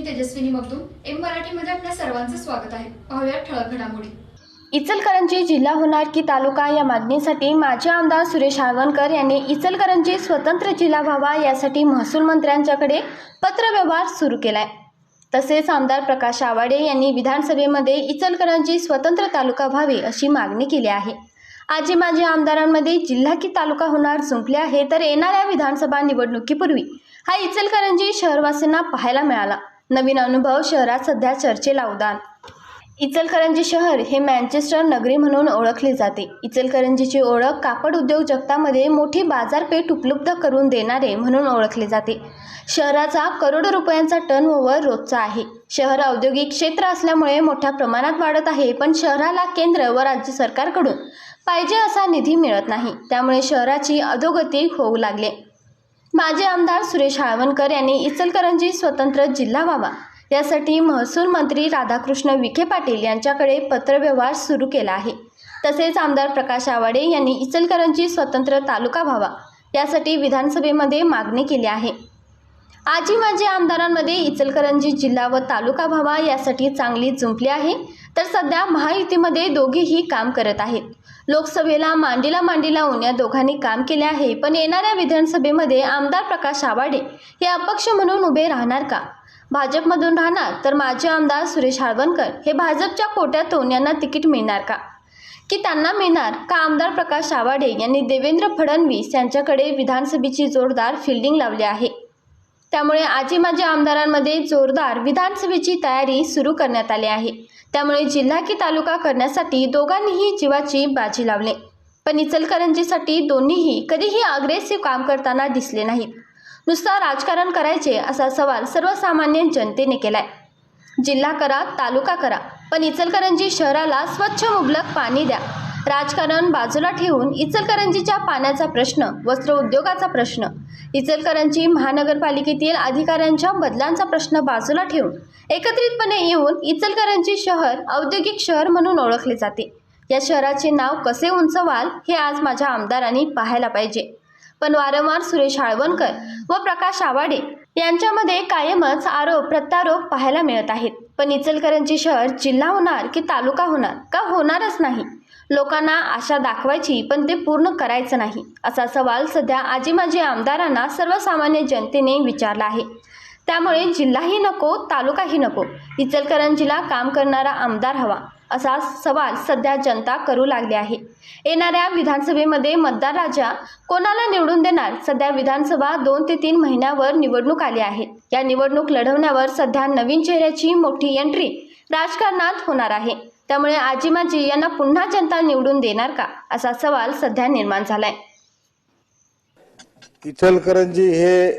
मी Tejaswini Magdum M मराठीमध्ये आपल्या सर्वांचं स्वागत आहे. पाहूया ठळक घडामोडी. इचलकरंजी जिल्हा होणार की तालुका या मागणीसाठी माजी आमदार सुरेश हाळवणकर यांनी इचलकरंजी स्वतंत्र जिल्हा व्हावा यासाठी महसूल मंत्र्यांच्याकडे पत्रव्यवहार सुरू केलाय. तसेच आमदार प्रकाश आवाडे यांनी विधानसभेमध्ये इचलकरंजी स्वतंत्र तालुका व्हावे अशी मागणी केली आहे. आजी माजी आमदारांमध्ये जिल्हा की तालुका होणार जुंपले आहे तर येणाऱ्या विधानसभा निवडणुकीपूर्वी हा इचलकरंजी शहरवासींना पाहायला मिळाला. नवीन अनुभव शहरात सध्या चर्चेला उदान. इचलकरंजी शहर हे मँचेस्टर नगरी म्हणून ओळखले जाते. इचलकरंजीची ओळख कापड उद्योग जगतामध्ये मोठी बाजारपेठ उपलब्ध करून देणारे म्हणून ओळखले जाते. शहराचा करोडो रुपयांचा टर्नओव्हर रोजचा आहे. शहर औद्योगिक क्षेत्र असल्यामुळे मोठ्या प्रमाणात वाढत आहे पण शहराला केंद्र व राज्य सरकारकडून पाहिजे असा निधी मिळत नाही. त्यामुळे शहराची अधोगती होऊ लागले. माजी आमदार सुरेश हाळवणकर यांनी इचलकरंजी स्वतंत्र जिल्हा व्हावा. यासाठी महसूल मंत्री राधाकृष्ण विखे पाटील यांच्याकडे पत्रव्यवहार सुरू केला आहे. तसेच आमदार प्रकाश आवाडे यांनी इचलकरंजी स्वतंत्र तालुका व्हावा यासाठी विधानसभेमध्ये मागणी केली आहे. आजी माजी आमदारांमध्ये इचलकरंजी जिल्हा व तालुका व्हावा यासाठी चांगली जुंपली आहे तर सध्या महायुतीमध्ये दोघेही काम करत आहेत. लोकसभेला मांडीला मांडीला लावून या दोघांनी काम केले आहे पण येणाऱ्या विधानसभेमध्ये आमदार प्रकाश आवाडे हे अपक्ष म्हणून उभे राहणार का? भाजपमधून राहणार तर माजी आमदार सुरेश हाळवणकर हे भाजपच्या कोट्यातून यांना तिकीट मिळणार का? की त्यांना मिळणार? का आमदार प्रकाश आवाडे यांनी देवेंद्र फडणवीस यांच्याकडे विधानसभेची जोरदार फिल्डिंग लावली आहे? त्यामुळे आजी माजी आमदारांमध्ये जोरदार विधानसभेची तयारी सुरू करण्यात आली आहे. त्यामुळे जिल्हा की तालुका करण्यासाठी दोघांनीही जीवाची बाजी लावली. पण इचलकरंजीसाठी दोन्हीही कधीही अग्रेसिव्ह काम करताना दिसले नाहीत. नुसता राजकारण करायचे असा सवाल सर्वसामान्य जनतेने केलाय. जिल्हा करा तालुका करा पण इचलकरंजी शहराला स्वच्छ मुबलक पाणी द्या. राजकारण बाजूला ठेवून इचलकरंजीच्या पाण्याचा प्रश्न वस्त्र उद्योगाचा प्रश्न इचलकरंजी महानगरपालिकेतील अधिकाऱ्यांच्या बदलांचा प्रश्न बाजूला ठेवून एकत्रितपणे येऊन इचलकरंजी शहर औद्योगिक शहर म्हणून ओळखले जाते. या शहराचे नाव कसे उंचवाल हे आज माझ्या आमदारांनी पाहायला पाहिजे. पण वारंवार सुरेश हाळवणकर व प्रकाश आवाडे यांच्यामध्ये कायमच आरोप प्रत्यारोप पाहायला मिळत आहेत. पण इचलकरंजी शहर जिल्हा होणार की तालुका होणार? का होणारच नाही? लोकांना आशा दाखवायची पण ते पूर्ण करायचं नाही असा सवाल सध्या आजी माजी आमदारांना सर्वसामान्य जनतेने विचारला आहे. त्यामुळे जिल्हाही नको तालुकाही नको इचलकरंजीला काम करणारा आमदार हवा असा सवाल सध्या जनता करू लागली आहे. येणाऱ्या विधानसभेमध्ये मतदार राजा कोणाला निवडून देणार? सध्या विधानसभा दोन ते तीन महिन्यावर निवडणूक आली आहे. या निवडणूक लढवण्यावर सध्या नवीन चेहऱ्याची मोठी एंट्री राजकारणात होणार आहे. त्यामुळे आजीमाजी यांना पुन्हा जनता निवडून देणार का? असा सवाल सध्या निर्माण झालाय. इचलकरंजी हे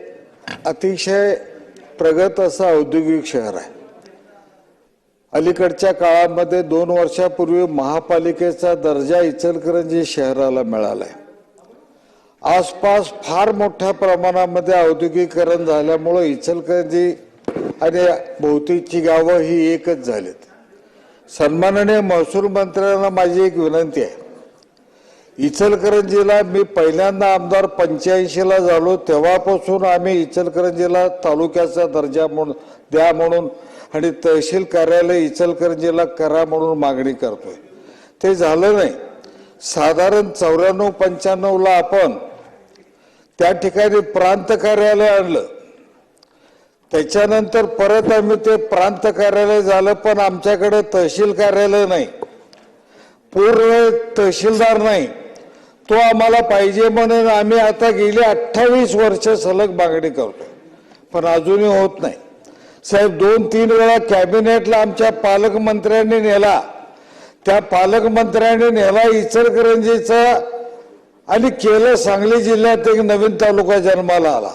अतिशय प्रगत असं औद्योगिक शहर आहे. अलीकडच्या काळामध्ये दोन वर्षापूर्वी महापालिकेचा दर्जा इचलकरंजी शहराला मिळाला आहे आसपास फार मोठ्या प्रमाणामध्ये औद्योगिकरण झाल्यामुळं इचलकरंजी आणि भोवतीची गावं ही एकच झालीत. सन्माननीय महसूल मंत्र्यांना माझी एक विनंती आहे. इचलकरंजीला मी पहिल्यांदा आमदार पंच्याऐंशीला झालो तेव्हापासून आम्ही इचलकरंजीला तालुक्याचा दर्जा म्हणून द्या म्हणून आणि तहसील कार्यालय इचलकरंजीला करा म्हणून मागणी करतोय. ते झालं नाही. साधारण चौऱ्याण्णव पंच्याण्णवला आपण त्या ठिकाणी प्रांत कार्यालय आणलं. त्याच्यानंतर परत आम्ही ते प्रांत कार्यालय झालं पण आमच्याकडे तहसील कार्यालय नाही. पूर्ण तहसीलदार नाही. तो आम्हाला पाहिजे म्हणून आम्ही आता गेली अठ्ठावीस वर्ष सलग मागणी करतो पण अजूनही होत नाही. साहेब दोन तीन वेळा कॅबिनेटला आमच्या पालकमंत्र्यांनी नेला. त्या पालकमंत्र्यांनी नेला इचलकरंजीचा आणि केलं सांगली जिल्ह्यात एक नवीन तालुका जन्माला आला.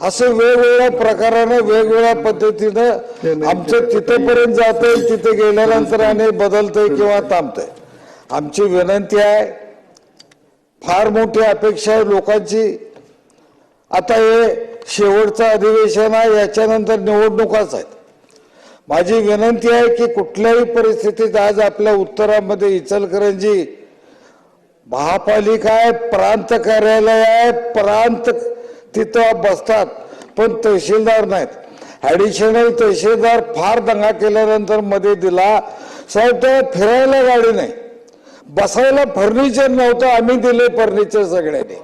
असं वेगवेगळ्या प्रकारानं वेगवेगळ्या पद्धतीनं आमचं तिथेपर्यंत जातंय तिथे गेल्यानंतर आणि बदलतंय किंवा थांबतंय. आमची विनंती आहे फार मोठी अपेक्षा आहे लोकांची. आता हे शेवटचं अधिवेशन आहे याच्यानंतर निवडणुकाच आहेत. माझी विनंती आहे की कुठल्याही परिस्थितीत आज आपल्या उत्तरामध्ये इचलकरंजी महापालिका आहे प्रांत कार्यालय आहे प्रांत तिथं बसतात पण तहसीलदार नाहीत. ॲडिशनल तहसीलदार फार दंगा केल्यानंतरमध्ये दिला साहेब तेव्हा फिरायला गाडी नाही. बसायला फर्निचर नव्हतं आम्ही दिले फर्निचर सगळ्यांनी.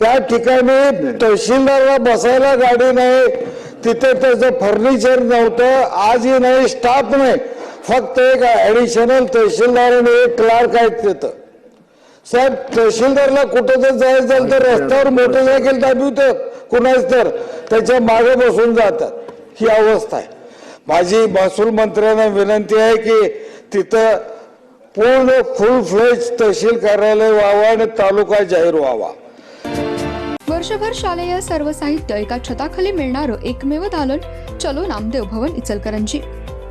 त्या ठिकाणी तहसीलदारला बसायला गाडी नाही तिथे त्याचं फर्निचर नव्हतं आजही नाही स्टाफ नाही. फक्त एक ॲडिशनल तहसीलदार आणि एक क्लार्क आहेत तिथं. साहेब तहसीलदारला कुठं जर जायचं झालं तर रस्त्यावर मोटरसायकल दाबवतात कुणाच तर. त्याच्यामागे बसून जातात. ही अवस्था आहे. माझी महसूल मंत्र्यांना विनंती आहे की तिथं पूर्ण फुल फ्लेज तहसील कार्यालय व्हावा आणि तालुका जाहीर व्हावा. वर्षभर शालेय सर्व साहित्य एका छताखाली मिळणारं एकमेव दालन चलो नामदेव भवन इचलकरंजी.